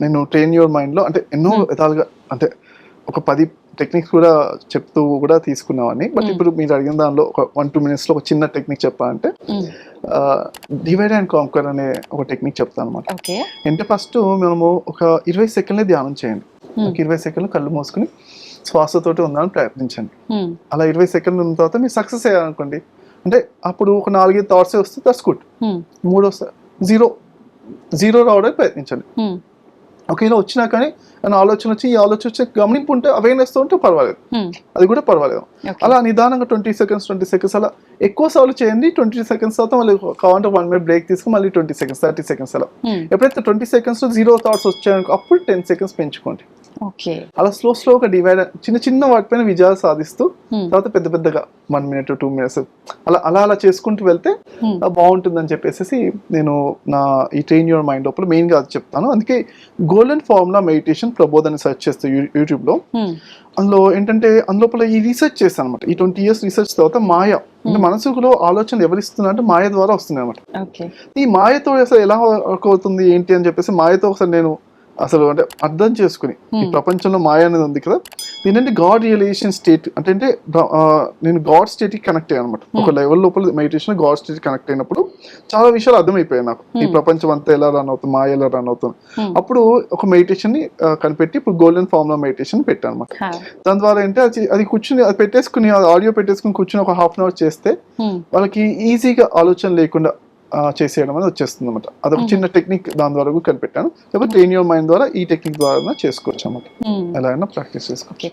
నేను train your మైండ్లో అంటే ఎన్నో Hmm. విధాలుగా అంటే ఒక పది టెక్నిక్స్ కూడా చెప్తూ కూడా తీసుకున్నామని బట్ Hmm. ఇప్పుడు మీరు అడిగిన దానిలో ఒక వన్ టూ మినిట్స్లో ఒక చిన్న టెక్నిక్ చెప్పాలంటే డివైడ్ అండ్ కాంకర్ అనే ఒక టెక్నిక్ చెప్తాను అనమాట అంటే ఫస్ట్ మనము ఒక ఇరవై సెకండ్లే ధ్యానం చేయండి. Hmm. ఒక ఇరవై సెకండ్లు కళ్ళు మూసుకుని శ్వాసతోటి ఉండాలని ప్రయత్నించండి. అలా ఇరవై సెకండ్లు ఉన్న తర్వాత మీరు సక్సెస్ అయ్యారనుకోండి అంటే అప్పుడు ఒక నాలుగైదు థాట్సే వస్తే దట్స్ గుడ్ మూడు వస్తే జీరో జీరో రావడానికి ప్రయత్నించండి. ఒకవేళ వచ్చినా కానీ అని ఆలోచన వచ్చి ఈ ఆలోచన వచ్చి గమనింపు ఉంటే అవేర్నెస్ ఉంటే పర్వాలేదు. ఉమ్, అది కూడా పర్వాలేదు. అలా నిదానంగా ట్వంటీ సెకండ్స్ ట్వంటీ సెకండ్స్ అలా ఎక్కువ సార్లు చేయండి ట్వంటీ సెకండ్స్ తర్వాత మళ్ళీ కావాలంటే వన్ మినిట్ బ్రేక్ తీసుకుని మళ్ళీ ట్వంటీ సెకండ్స్ థర్టీ సెకండ్స్ అలా. ఉమ్, ఎప్పుడైతే ట్వంటీ సెకండ్స్ జీరో థాట్స్ వచ్చాయనుకో అప్పుడు టెన్ సెకండ్స్ పెంచుకోండి. అలా స్లో స్లోగా డివైడ్ చిన్న చిన్న వాటిపైన విజయాలు సాధిస్తూ ఉమ్, తర్వాత పెద్ద పెద్దగా వన్ మినిట్ టూ మినిట్స్ అలా అలా అలా చేసుకుంటూ వెళ్తే బాగుంటుందని చెప్పేసి నేను నా ఈ ట్రైన్ యువర్ మైండ్ లోపల మెయిన్గా అది చెప్తాను. అందుకే గోల్డెన్ ఫార్ములా మెడిటేషన్ ప్రబోధ్ అని సెర్చ్ చేస్తే యూ- యూట్యూబ్లో. ఉమ్, అందులో ఏంటంటే అందులోపల ఈ రీసెర్చ్ చేశాను అనమాట ఈ ట్వంటీ ఇయర్స్ రీసెర్చ్ తర్వాత మాయ. అంటే. మనసులో ఆలోచనలు ఎవరు మాయ ద్వారా వస్తున్నాయి అనమాట ఈ మాయతో అసలు ఎలా వర్క్ అవుతుంది ఏంటి అని చెప్పేసి మాయతో ఒకసారి నేను అసలు అంటే అర్థం చేసుకుని ఈ. ప్రపంచంలో మాయ అనేది ఉంది కదా దీనంటే గాడ్ రియలైజేషన్ స్టేట్ అంటే అంటే నేను గాడ్ స్టేట్కి కనెక్ట్ అయ్యాను అనమాట ఒక Hmm. లెవెల్ లోపల మెడిటేషన్ గాడ్ స్టేట్ కనెక్ట్ అయినప్పుడు చాలా విషయాలు అర్థమైపోయాయి నాకు. ఈ Hmm. ప్రపంచం అంతా ఎలా రన్ అవుతుంది మాయ ఎలా రన్ అవుతుంది. ఉమ్, అప్పుడు ఒక మెడిటేషన్ని కనిపెట్టి ఇప్పుడు గోల్డెన్ ఫార్ములా మెడిటేషన్ పెట్టాను అనమాట దాని ద్వారా ఏంటి అది అది కూర్చుని అది పెట్టేసుకుని ఆడియో పెట్టేసుకుని కూర్చుని ఒక హాఫ్ అన్ అవర్ చేస్తే వాళ్ళకి ఈజీగా ఆలోచన లేకుండా చేసేయడం అనేది వచ్చేస్తుంది అనమాట అదొక. చిన్న టెక్నిక్ దాని ద్వారా కూడా కనిపెట్టాను. లేకపోతే ట్రైన్ యువర్ మైండ్ ద్వారా ఈ టెక్నిక్ ద్వారా చేసుకోవచ్చు అన్నమాట. ఉమ్, ఎలా అయినా ప్రాక్టీస్ చేసుకోవచ్చు.